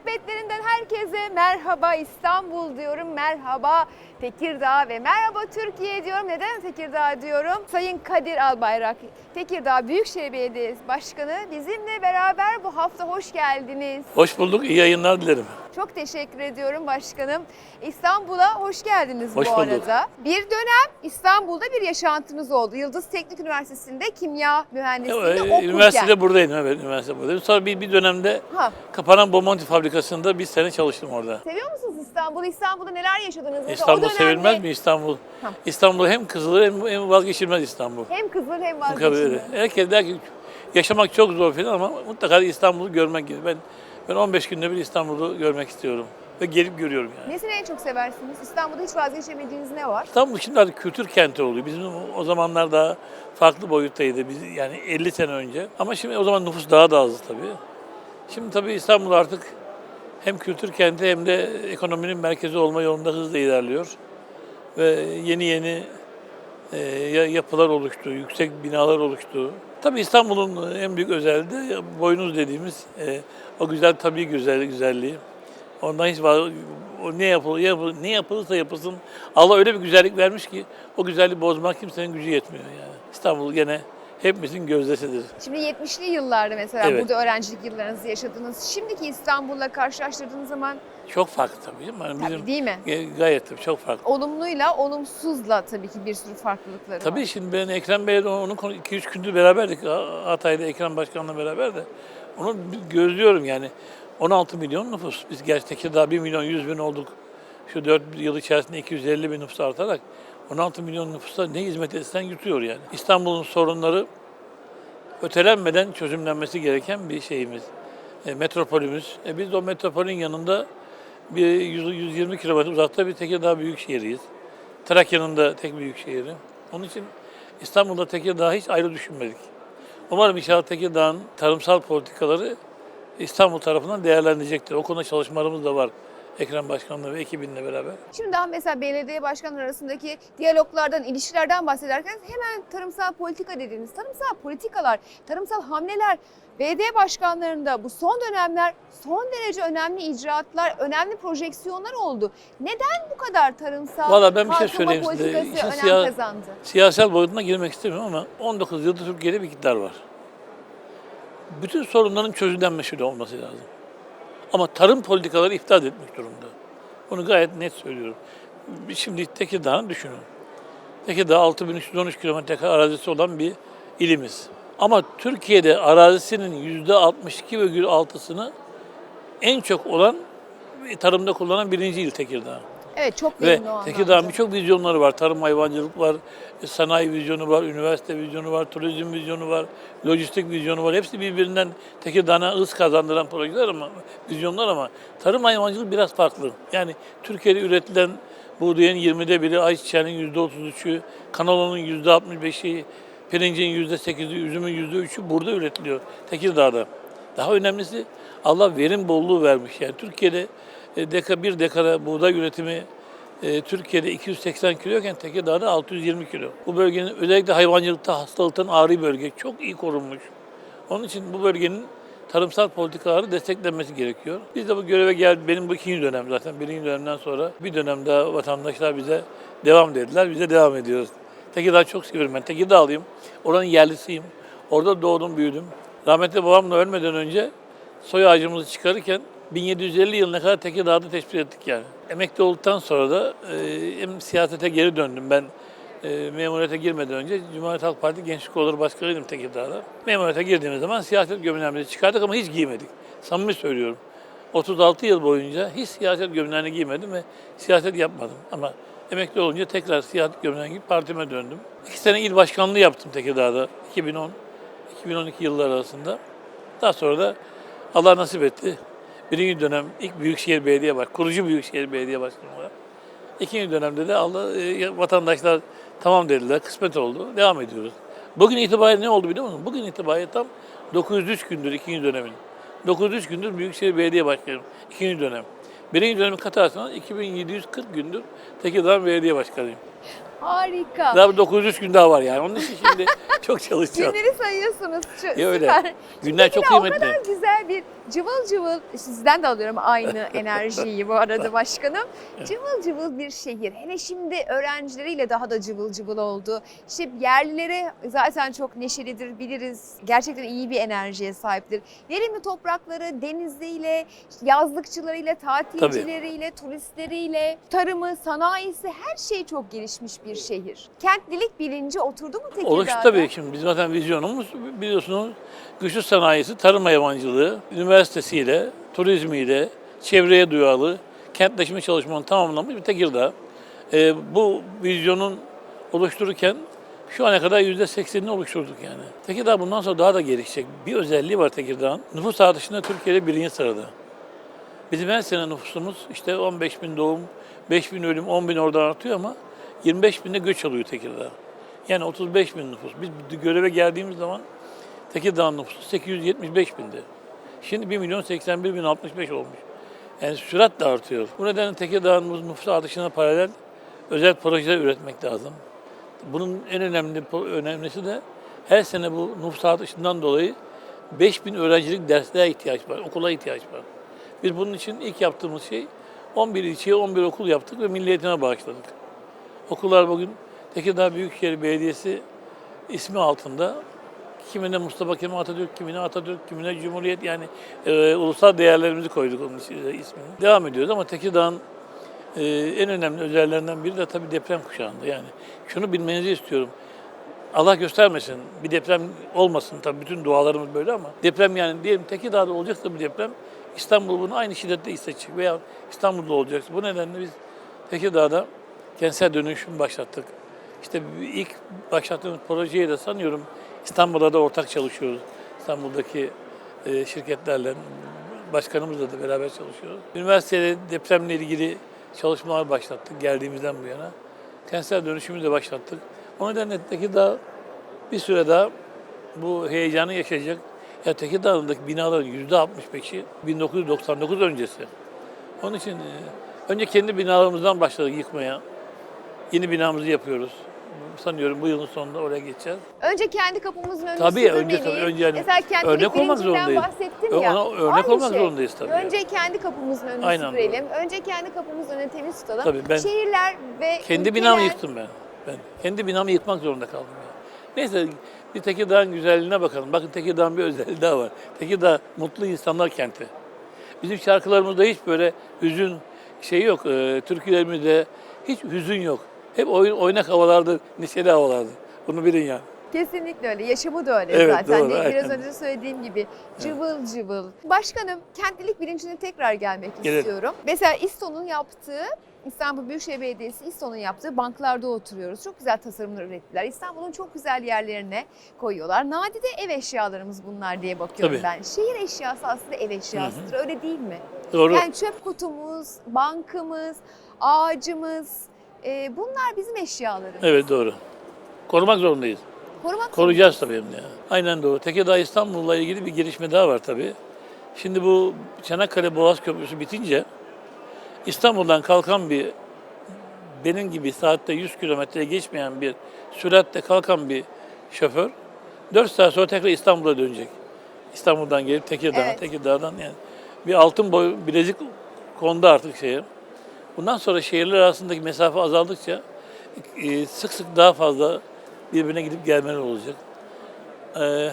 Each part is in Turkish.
sohbetlerinden herkese merhaba İstanbul diyorum, merhaba Tekirdağ ve merhaba Türkiye diyorum. Neden Tekirdağ diyorum? Sayın Kadir Albayrak, Tekirdağ Büyükşehir Belediyesi Başkanı bizimle beraber bu hafta hoş geldiniz. Hoş bulduk, iyi yayınlar dilerim. Çok teşekkür ediyorum başkanım. İstanbul'a hoş geldiniz Hoş bu bulduk. arada. Bir dönem İstanbul'da bir yaşantınız oldu. Yıldız Teknik Üniversitesi'nde kimya mühendisliğinde Evet, okurken. üniversitede buradaydım, evet üniversite buradaydım. Sonra bir, bir dönemde Ha, kapanan Bomonti fabrikasında bir sene çalıştım orada. seviyor musunuz İstanbul'u? İstanbul'da neler yaşadınız? İstanbul dönemde sevilmez mi İstanbul? Ha. İstanbul hem kızılır hem, hem vazgeçilmez İstanbul. Hem kızıl hem vazgeçilmez. Herkes der ki yaşamak çok zor falan ama mutlaka İstanbul'u görmek gerekiyor. Ben, ben 15 günde bir İstanbul'u görmek istiyorum ve gelip görüyorum yani. Nesini en çok seversiniz? İstanbul'da hiç vazgeçemediğiniz ne var? İstanbul şimdi artık kültür kenti oluyor. Bizim o- zamanlar daha farklı boyuttaydı. Biz yani 50 sene önce. Ama şimdi o zaman nüfus daha da azdı tabii. Şimdi tabii İstanbul artık hem kültür kenti hem de ekonominin merkezi olma yolunda hızla ilerliyor. Ve yeni yeni yapılar oluştu, yüksek binalar oluştu. Tabii İstanbul'un en büyük özelliği de boynuz dediğimiz e, o güzel tabii güzel güzelliği. Ondan hiç var, ne yapılır, yapılır, ne yapılırsa yapılsın Allah öyle bir güzellik vermiş ki o güzelliği bozmak kimsenin gücü yetmiyor yani. İstanbul gene hepimizin gözdesidir. Şimdi 70'li yıllarda mesela Evet. burada öğrencilik yıllarınızı yaşadınız. Şimdiki İstanbul'la karşılaştırdığınız zaman Çok farklı tabii. değil mi? Yani tabii bizim değil mi? Gayet tabii çok farklı. Olumluyla olumsuzla tabii ki bir sürü farklılıkları var. Tabii şimdi ben Ekrem Bey'le onun 2-3 gündür beraberdik. Ha- Hatay'da Ekrem Başkan'la beraber de. Onu gözlüyorum yani. 16 milyon nüfus. Biz gerçekten daha 1 milyon 100 bin olduk. Şu 4 yıl içerisinde 250 bin nüfus artarak 16 milyon nüfusa ne hizmet etsen yutuyor yani. İstanbul'un sorunları ötelenmeden çözümlenmesi gereken bir şeyimiz. E, metropolümüz. E, biz de o metropolün yanında bir 100 120 kilometre uzakta bir Tekirdağ büyük şehriyiz. Trakya'nın da tek büyük şehri. Onun için İstanbul'da Tekirdağ'ı hiç ayrı düşünmedik. Umarım inşallah Tekirdağ'ın tarımsal politikaları İstanbul tarafından değerlendirecektir. O konuda çalışmalarımız da var. Ekrem Başkan'la ve ekibinle beraber. Şimdi daha mesela belediye başkanları arasındaki diyaloglardan, ilişkilerden bahsederken hemen tarımsal politika dediğiniz tarımsal politikalar, tarımsal hamleler belediye başkanlarında bu son dönemler son derece önemli icraatlar, önemli projeksiyonlar oldu. Neden bu kadar tarımsal Vallahi ben bir şey söyleyeyim size. İşin önem siya- kazandı? Siyasal boyutuna girmek istemiyorum ama 19 yıldır Türkiye'de bir iktidar var. Bütün sorunların çözümlenmesi olması lazım. Ama tarım politikaları iptal etmiş durumda. Bunu gayet net söylüyorum. Şimdi Tekirdağ'ı düşünün. Tekirdağ 6313 kilometre kare arazisi olan bir ilimiz. Ama Türkiye'de arazisinin %62,6'sını en çok olan tarımda kullanan birinci il Tekirdağ. Evet çok Ve. Tekirdağ'ın birçok vizyonları var. Tarım hayvancılık var, sanayi vizyonu var, üniversite vizyonu var, turizm vizyonu var, lojistik vizyonu var. Hepsi birbirinden Tekirdağ'a hız kazandıran projeler ama vizyonlar ama tarım hayvancılık biraz farklı. Yani Türkiye'de üretilen buğdayın 20'de biri, ayçiçeğinin %33'ü, kanalonun %65'i, pirincin %8'i, üzümün %3'ü burada üretiliyor Tekirdağ'da. Daha önemlisi Allah verim bolluğu vermiş. Yani Türkiye'de e, deka, bir dekara buğday üretimi e, Türkiye'de 280 kiloyken Tekirdağ'da 620 kilo. Bu bölgenin özellikle hayvancılıkta hastalıktan ağrı bölge çok iyi korunmuş. Onun için bu bölgenin tarımsal politikaları desteklenmesi gerekiyor. Biz de bu göreve geldik. Benim bu ikinci dönem zaten. Birinci dönemden sonra bir dönem daha vatandaşlar bize devam dediler. Bize devam ediyoruz. Tekirdağ çok seviyorum ben. Tekirdağlıyım. Oranın yerlisiyim. Orada doğdum, büyüdüm. Rahmetli babamla ölmeden önce soy ağacımızı çıkarırken 1750 yılına kadar Tekirdağ'da tespit ettik yani. Emekli olduktan sonra da e, siyasete geri döndüm. Ben e, memuriyete girmeden önce Cumhuriyet Halk Partisi Gençlik Kolları Başkanıydım Tekirdağ'da. Memuriyete girdiğimiz zaman siyaset gömleğimizi çıkardık ama hiç giymedik. Samimi söylüyorum. 36 yıl boyunca hiç siyaset gömleğini giymedim ve siyaset yapmadım. Ama emekli olunca tekrar siyaset gömleğini giyip partime döndüm. İki sene il başkanlığı yaptım Tekirdağ'da 2010 2012 yılları arasında. Daha sonra da Allah nasip etti. Birinci dönem ilk Büyükşehir Belediye Başkanı, kurucu Büyükşehir Belediye Başkanı olarak. İkinci dönemde de Allah e, vatandaşlar tamam dediler, kısmet oldu. Devam ediyoruz. Bugün itibariyle ne oldu biliyor musun? Bugün itibariyle tam 903 gündür ikinci dönemin. 903 gündür Büyükşehir Belediye Başkanı ikinci dönem. Birinci dönemi katarsanız 2740 gündür Tekirdağ Belediye Başkanıyım. Harika. Daha bir 900 gün daha var yani. Onun için şimdi çok çalışacağız. Günleri sayıyorsunuz. Şu, Ya öyle. süper. Günler çok Peki, O kıymetli. kadar güzel bir cıvıl cıvıl, sizden de alıyorum aynı enerjiyi bu arada başkanım. Cıvıl cıvıl bir şehir. Hele şimdi öğrencileriyle daha da cıvıl cıvıl oldu. İşte yerlileri zaten çok neşelidir biliriz. Gerçekten iyi bir enerjiye sahiptir. Verimli toprakları denizliyle, yazlıkçılarıyla, tatilcileriyle, turistleriyle, tarımı, sanayisi her şey çok gelişmiş bir şehir. Kentlilik bilinci oturdu mu Tekirdağ'da? Oluştu tabii şimdi. Biz zaten vizyonumuz biliyorsunuz güçlü sanayisi, tarım hayvancılığı, üniversitesiyle, turizmiyle, çevreye duyarlı, kentleşme çalışmanın tamamlanmış bir Tekirdağ. Ee, bu vizyonun oluştururken şu ana kadar yüzde seksenini oluşturduk yani. Tekirdağ bundan sonra daha da gelişecek. Bir özelliği var Tekirdağ'ın. Nüfus artışında Türkiye'de birinci sırada. Bizim her sene nüfusumuz işte 15 bin doğum, 5 bin ölüm, 10 bin oradan artıyor ama 25 binde göç alıyor Tekirdağ. Yani 35 bin nüfus. Biz göreve geldiğimiz zaman Tekirdağ nüfusu 875 bindi. Şimdi 1 milyon 81 bin 65 olmuş. Yani süratle artıyor. Bu nedenle Tekirdağ'ın nüfus artışına paralel özel projeler üretmek lazım. Bunun en önemli önemlisi de her sene bu nüfus artışından dolayı 5000 öğrencilik derslere ihtiyaç var, okula ihtiyaç var. Biz bunun için ilk yaptığımız şey 11 ilçeye 11 okul yaptık ve milli eğitime bağışladık. Okullar bugün Tekirdağ Büyükşehir Belediyesi ismi altında kimine Mustafa Kemal Atatürk, kimine Atatürk, kimine Cumhuriyet yani e, ulusal değerlerimizi koyduk onun e, ismini. Devam ediyoruz ama Tekirdağ'ın e, en önemli özelliklerinden biri de tabii deprem kuşağında yani. Şunu bilmenizi istiyorum. Allah göstermesin bir deprem olmasın tabii bütün dualarımız böyle ama deprem yani diyelim Tekirdağ'da olacaksa bir deprem İstanbul bunu aynı şiddette hissedecek veya İstanbul'da olacak. Bu nedenle biz Tekirdağ'da kentsel dönüşüm başlattık. İşte ilk başlattığımız projeye de sanıyorum İstanbul'da da ortak çalışıyoruz. İstanbul'daki e, şirketlerle, başkanımızla da beraber çalışıyoruz. Üniversitede depremle ilgili çalışmalar başlattık geldiğimizden bu yana. Kentsel dönüşümü de başlattık. O nedenle Tekirdağ bir süre daha bu heyecanı yaşayacak. Ya Tekirdağ'daki binaların yüzde 65'i 1999 öncesi. Onun için e, önce kendi binalarımızdan başladık yıkmaya. Yeni binamızı yapıyoruz. Sanıyorum bu yılın sonunda oraya geçeceğiz. Önce kendi kapımızın önünü Tabii, önce süpürmeliyiz. tabii, önce yani Mesela kentlilik örnek olmak bilincinden zorundayız. bahsettim ya. Ona örnek Aynı olmak şey. zorundayız tabii. Önce kendi kapımızın önünü Aynen süpürelim. Önce kendi kapımızın önünü temiz tutalım. Tabii, ben Şehirler ve Kendi ülkeler- binamı yıktım ben. Ben kendi binamı yıkmak zorunda kaldım. Yani. Neyse bir Tekirdağ'ın güzelliğine bakalım. Bakın Tekirdağ'ın bir özelliği daha var. Tekirdağ mutlu insanlar kenti. Bizim şarkılarımızda hiç böyle hüzün şey yok. E, türkülerimizde hiç hüzün yok. Hep oyun, oynak havalardı, neşeli havalardı. Bunu bilin yani. Kesinlikle öyle. Yaşamı da öyle Evet, zaten. doğru, Biraz aynen. önce söylediğim gibi cıvıl cıvıl. Başkanım kentlilik bilincine tekrar gelmek Gelelim. istiyorum. Mesela İSTO'nun yaptığı İstanbul Büyükşehir Belediyesi İSTO'nun yaptığı banklarda oturuyoruz. Çok güzel tasarımlar ürettiler. İstanbul'un çok güzel yerlerine koyuyorlar. Nadide ev eşyalarımız bunlar diye bakıyorum Tabii. ben. Şehir eşyası aslında ev eşyasıdır. Öyle değil mi? Doğru. Yani çöp kutumuz, bankımız, ağacımız e, bunlar bizim eşyalarımız. Evet doğru. Korumak zorundayız. Korumak Koruyacağız tabii hem de. ya. Aynen doğru. Tekirdağ İstanbul'la ilgili bir gelişme daha var tabii. Şimdi bu Çanakkale Boğaz Köprüsü bitince İstanbul'dan kalkan bir benim gibi saatte 100 kilometreye geçmeyen bir süratle kalkan bir şoför 4 saat sonra tekrar İstanbul'a dönecek. İstanbul'dan gelip Tekirdağ'a, Evet. Tekirdağ'dan yani bir altın boy bilezik kondu artık şeye. Bundan sonra şehirler arasındaki mesafe azaldıkça e, sık sık daha fazla birbirine gidip gelmeler olacak. Ee,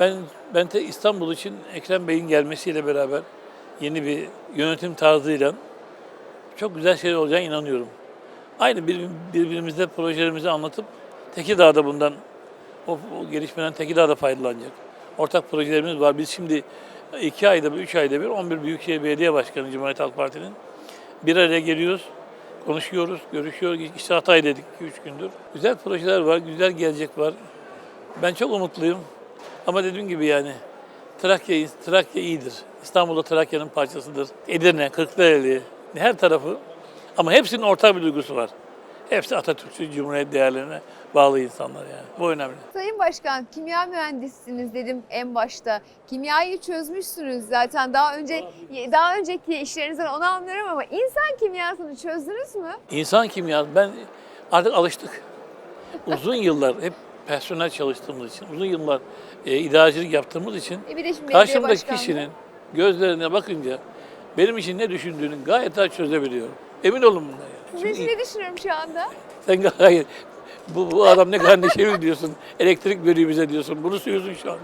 ben ben de İstanbul için Ekrem Bey'in gelmesiyle beraber yeni bir yönetim tarzıyla çok güzel şeyler olacağına inanıyorum. Aynı bir, birbirimizle projelerimizi anlatıp Tekirdağ'da bundan o, o gelişmeden Tekirdağ'da faydalanacak. Ortak projelerimiz var. Biz şimdi iki ayda bir, üç ayda bir 11 Büyükşehir Belediye Başkanı Cumhuriyet Halk Parti'nin bir araya geliyoruz, konuşuyoruz, görüşüyoruz. İşte Hatay dedik 2-3 gündür. Güzel projeler var, güzel gelecek var. Ben çok umutluyum. Ama dediğim gibi yani Trakya, Trakya iyidir. İstanbul'da Trakya'nın parçasıdır. Edirne, Kırklareli, her tarafı. Ama hepsinin ortak bir duygusu var. Hepsi Atatürkçü, Cumhuriyet değerlerine bağlı insanlar yani. Bu önemli. Sayın Başkan, kimya mühendisisiniz dedim en başta. Kimyayı çözmüşsünüz zaten. Daha önce daha önceki işlerinizden onu anlıyorum ama insan kimyasını çözdünüz mü? İnsan kimyası, ben Artık alıştık. Uzun yıllar hep personel çalıştığımız için, uzun yıllar e, idarecilik yaptığımız için E bir de şimdi karşımdaki başkanlığı. kişinin gözlerine bakınca benim için ne düşündüğünü gayet daha çözebiliyorum. Emin olun bundan Şimdi ne düşünüyorum şu anda? sen gayet bu, bu adam ne kadar neşeli diyorsun. Elektrik veriyor bize diyorsun. Bunu söylüyorsun şu anda.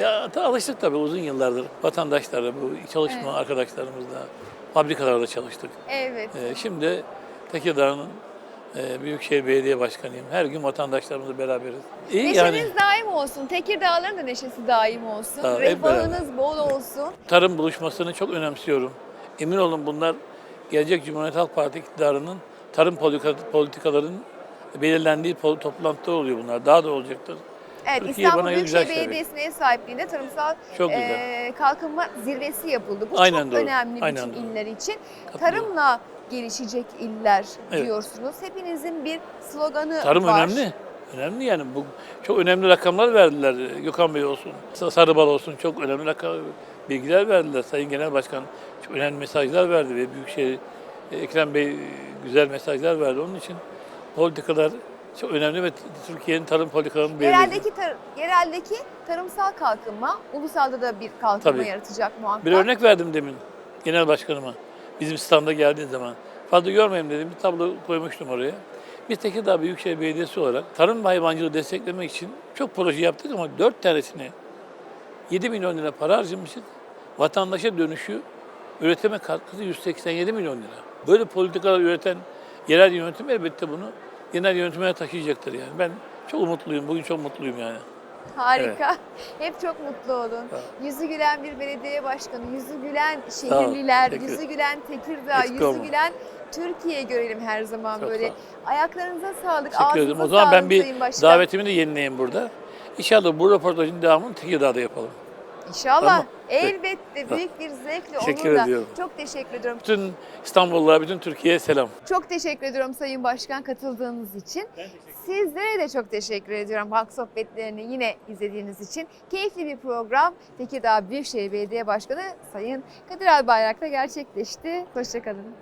Ya ta alıştık tabii uzun yıllardır vatandaşlarla, bu çalışma Evet. arkadaşlarımızla, fabrikalarda çalıştık. Evet. Ee, şimdi Tekirdağ'ın e, Büyükşehir Belediye Başkanıyım. Her gün vatandaşlarımızla beraberiz. İyi Neşeniz yani daim olsun. Tekirdağların da neşesi daim olsun. Hep Refahınız bol olsun. tarım buluşmasını çok önemsiyorum. Emin olun bunlar gelecek Cumhuriyet Halk Parti iktidarının tarım politika- politikalarının belirlendiği toplantılar oluyor bunlar. Daha da olacaktır. Evet, Türkiye İstanbul Büyükşehir Belediyesi'nin ev sahipliğinde tarımsal eee, kalkınma zirvesi yapıldı. Bu Aynen çok doğru, önemli aynen bütün doğru. iller için. Katılıyorum. Tarımla gelişecek iller Evet. diyorsunuz. Hepinizin bir sloganı Tarım var. önemli. Önemli yani. Bu çok önemli rakamlar verdiler. Gökhan Bey olsun, Sa- Sarıbal olsun çok önemli rakam, bilgiler verdiler. Sayın Genel Başkan çok önemli mesajlar verdi ve Büyükşehir e, Ekrem Bey güzel mesajlar verdi. Onun için politikalar çok önemli ve Türkiye'nin tarım politikalarını belirledi. Yereldeki, tar- yereldeki tarımsal kalkınma ulusalda da bir kalkınma Tabii. yaratacak muhakkak. Bir örnek verdim demin genel başkanıma. Bizim standa geldiği zaman. Fazla görmeyeyim dedim. Bir tablo koymuştum oraya. Biz Tekirdağ Büyükşehir Belediyesi olarak tarım ve hayvancılığı desteklemek için çok proje yaptık ama dört tanesini 7 milyon lira para harcamıştık. Vatandaşa dönüşü üretime katkısı 187 milyon lira. Böyle politikalar üreten yerel yönetim elbette bunu genel yönetime taşıyacaktır yani. Ben çok umutluyum. Bugün çok mutluyum yani. Harika. Hep çok mutlu olun. Ol. Yüzü gülen bir belediye başkanı, yüzü gülen şehirliler, Teşekkür yüzü gülen Tekirdağ, Eksik yüzü olma. gülen Türkiye görelim her zaman Çok böyle. sağ ol. Ayaklarınıza sağlık, Teşekkür ederim. O zaman ben bir davetimi de yenileyim burada. İnşallah bu röportajın devamını Tekirdağ'da yapalım. İnşallah. Tamam. Elbette büyük bir zevkle, Teşekkür onurla. ediyorum. Çok teşekkür ediyorum. Bütün İstanbullulara, bütün Türkiye'ye selam. Çok teşekkür ediyorum Sayın Başkan katıldığınız için. Sizlere de çok teşekkür ediyorum halk sohbetlerini yine izlediğiniz için. Keyifli bir program Tekirdağ Büyükşehir Belediye Başkanı Sayın Kadir Albayrak'ta gerçekleşti. Hoşçakalın.